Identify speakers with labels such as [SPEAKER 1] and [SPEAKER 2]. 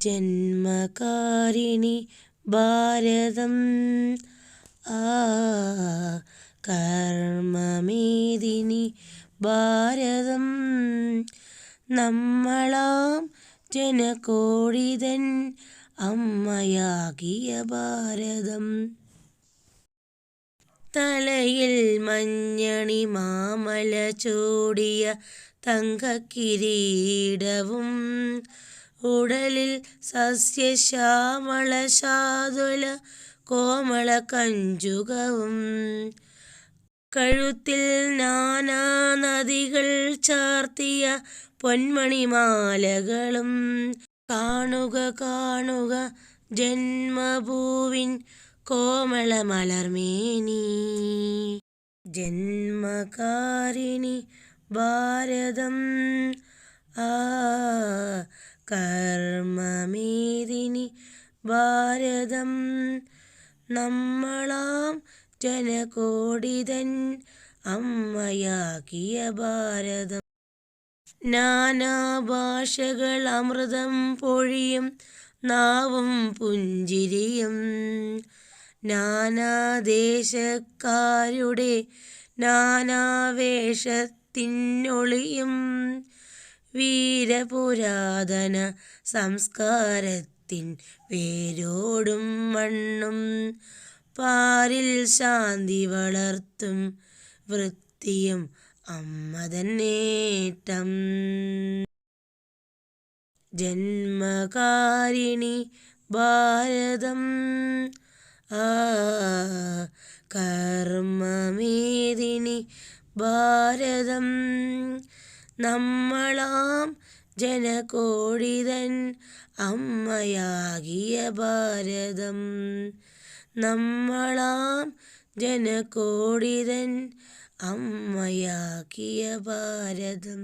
[SPEAKER 1] ജന്മകാരിണി ഭാരതം. ആ കർമ്മമേദിനി ഭാരതം. നമ്മളാം ജനകോടിതൻ അമ്മയാകിയ ഭാരതം. തലയിൽ മഞ്ഞണി മാമല ചൂടിയ തങ്കക്കിരീടവും ഉടലിൽ സസ്യശ്യാമള ശാതുല കോമള കഞ്ചുകവും. കഴുത്തിൽ നാനാ നദികൾ ചാർത്തിയ പൊന്മണിമാലകളും. കാണുക കാണുക ജന്മഭൂവിൻ കോമള മലർമേനി ജന്മകാരിണി ഭാരതം. ആ കർമ്മമേദിനി ഭാരതം. നമ്മളാം ജനകോടിതൻ അമ്മയാക്കിയ ഭാരതം. നാനാഭാഷകൾ അമൃതം പൊഴിയും നാവും പുഞ്ചിരിയും. നാനാദേശക്കാരുടെ നാനാവേഷത്തിനൊളിയും. വീരപുരാതന സംസ്കാരത്തിൻ വേരോടും മണ്ണും പാരിൽ ശാന്തി വളർത്തും വൃത്തിയും അമ്മതൻ നേട്ടം. ജന്മകാരിണി ഭാരതം. ആ കർമ്മമേദിനി ഭാരതം. നമ്മളാം ജനകോടിതൻ അമ്മയാകിയ ഭാരതം. നമ്മളാം ജനകോടിതൻ അമ്മയാക്കിയ ഭാരതം.